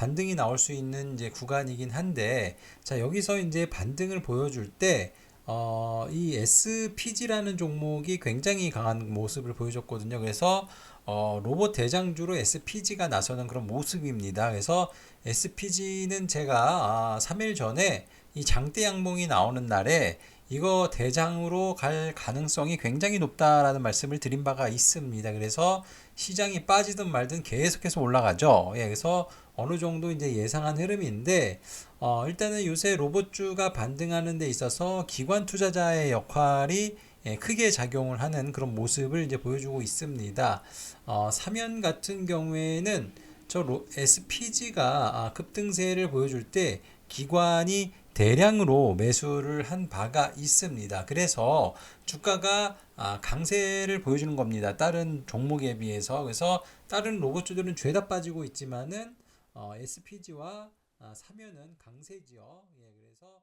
반등이 나올 수 있는 이제 구간이긴 한데 자 여기서 이제 반등을 보여줄 때 어, 이 SPG라는 종목이 굉장히 강한 모습을 보여줬거든요. 그래서 어, 로봇 대장주로 SPG가 나서는 그런 모습입니다. 그래서 SPG는 제가 아, 3일 전에 이 장대 양봉이 나오는 날에 이거 대장으로 갈 가능성이 굉장히 높다라는 말씀을 드린 바가 있습니다. 그래서 시장이 빠지든 말든 계속해서 올라가죠. 예, 그래서 어느 정도 이제 예상한 흐름인데 어, 일단은 요새 로봇주가 반등하는 데 있어서 기관 투자자의 역할이 예, 크게 작용을 하는 그런 모습을 이제 보여주고 있습니다. 어, 사면 같은 경우에는 저 로, SPG가 아, 급등세를 보여줄 때 기관이 대량으로 매수를 한 바가 있습니다. 그래서 주가가 아, 강세를 보여주는 겁니다. 다른 종목에 비해서. 그래서 다른 로봇주들은 죄다 빠지고 있지만은 어, SPG와 아, 사면은 강세지요. 예, 그래서